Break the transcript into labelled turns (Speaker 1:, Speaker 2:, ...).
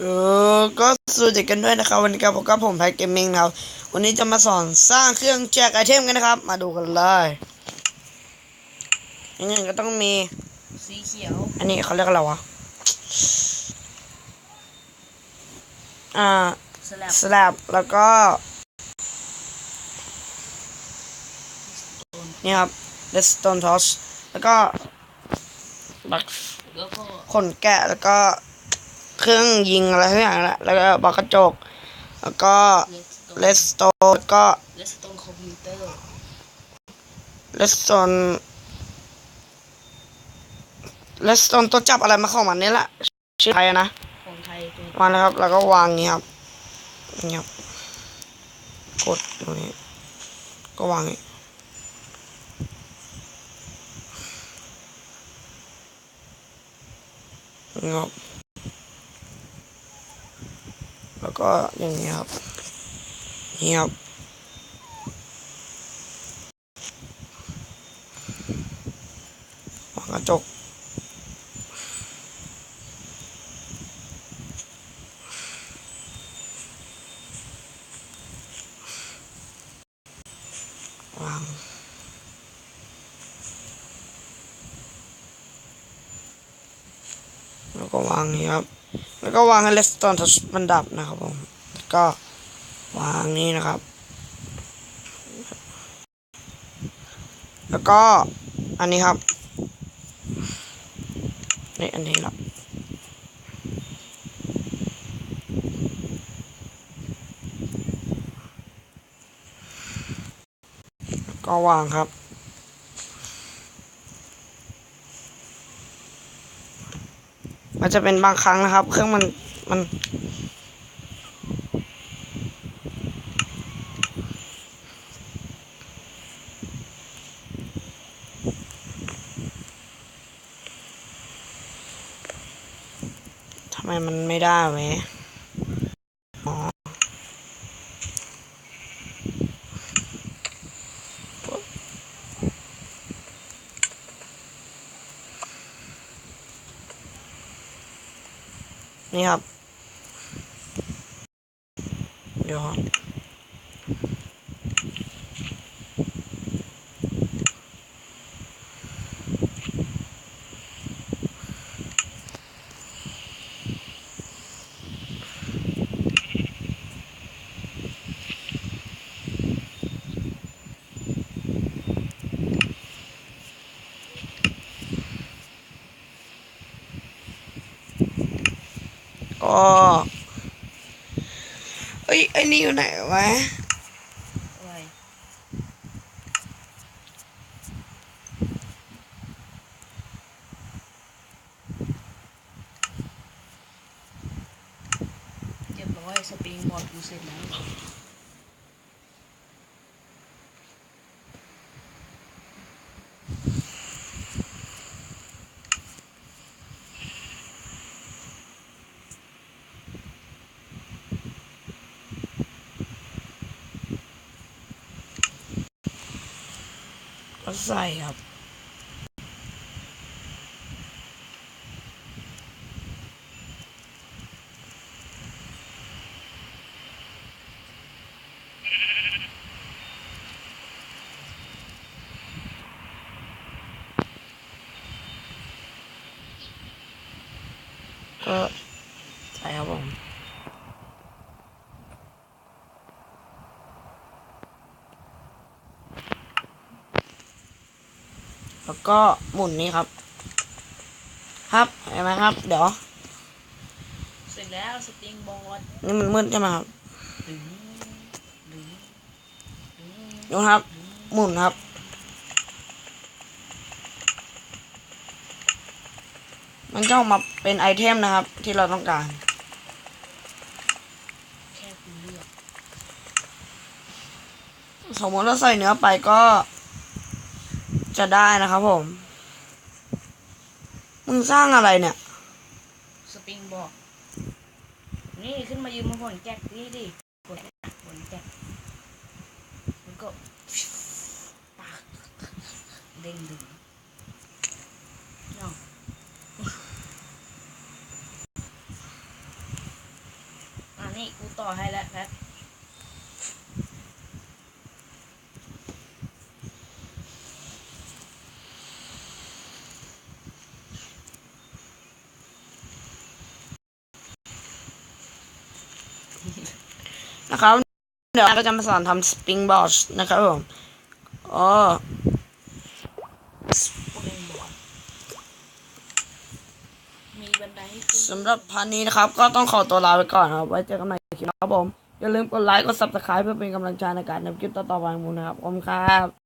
Speaker 1: เออก็สวัสดีกันด้วยนะครับ วันนี้กับผมกับผมไพเกมมิ่งนะครับ วันนี้จะมาสอนสร้างเครื่องแจกไอเทมกันนะครับ มาดูกันเลยยังไงก็ต้องมี
Speaker 2: สีเขียว
Speaker 1: อันนี้เขาเรียกอะไรวะ อ่า
Speaker 2: สลับ
Speaker 1: สลับแล้วก็ นี่ครับ redstone torch แล้วก็บัก
Speaker 2: แล้วก็
Speaker 1: ขนแกะแล้วก็ เครื่องยิงอะไรทุกอย่างแหละแล้วก็บล็อกกระจก แล้วก็
Speaker 2: เลสโต
Speaker 1: redstone แล้วก็
Speaker 2: เลสโตนคอมพิวเตอร์
Speaker 1: redstone redstone ตัวจับอะไรมาของมันนี่แหละชื่อไทยอะนะ
Speaker 2: ของไทยตัว
Speaker 1: วางนะครับ แล้วก็วางอย่างนี้ครับอย่างนี้ครับกดตรงนี้ก็วางอย่าง นี้อย่างนี้ครับแล้วก็อย่างนี้ครับนี่ครับวางกระจกวางแล้วก็วางนี้ครับ แล้วก็วางให้เลสตอนทัชมันดับนะครับผมแล้วก็วางนี้นะครับ แล้วก็อันนี้ครับนี่อันนี้ครับก็วางครับ มันจะเป็นบางครั้งนะครับ เครื่องมันมัน ทำไมมันไม่ได้เว้ย นี่ครับ เดี๋ยวครับ ก็เอ้ยไอ้นี่อยู่ไหนวะ
Speaker 2: เรียบร้อยสปริงบอร์ดกูเสร็จแล้ว
Speaker 1: ก็ใส่ครับก็ใส่ครับผม แล้วก็หมุนนี้ครับ ครับเห็นไหมครับ เดี๋ยว
Speaker 2: เสร็จแล้วสปริงบอร์ด
Speaker 1: นี่มันมืดใช่ไหมครับ
Speaker 2: หรือหรือหรือ
Speaker 1: ดูครับ หมุนครับ มันจะออกมาเป็นไอเทมนะครับ ที่เราต้องการ
Speaker 2: แค่คุณเลือก
Speaker 1: สมมติเราใส่เนื้อไปก็ จะได้นะครับผม มึงสร้างอะไรเนี่ย
Speaker 2: สปริงบอร์ดนี่ขึ้นมายืนบนผลแก๊กนี่ดิกดผลแก๊กแล้วก็ปากเด้งดึงเนาะ ต่อให้แล้วแพท
Speaker 1: นะครับ เดี๋ยวเราก็จะมาสอนทำสปริงบอร์ดนะครับผมอ๋อ
Speaker 2: สำ
Speaker 1: หรับพันนี้นะครับ ก็ต้องขอตัวลาไปก่อนครับ ไว้เจอกันใหม่คลิปนะครับผม อย่าลืมกดไลค์ กดซับสไครป์เพื่อเป็นกำลังใจในการทำคลิปต่อๆไปของผมนะครับ ขอบคุณครับ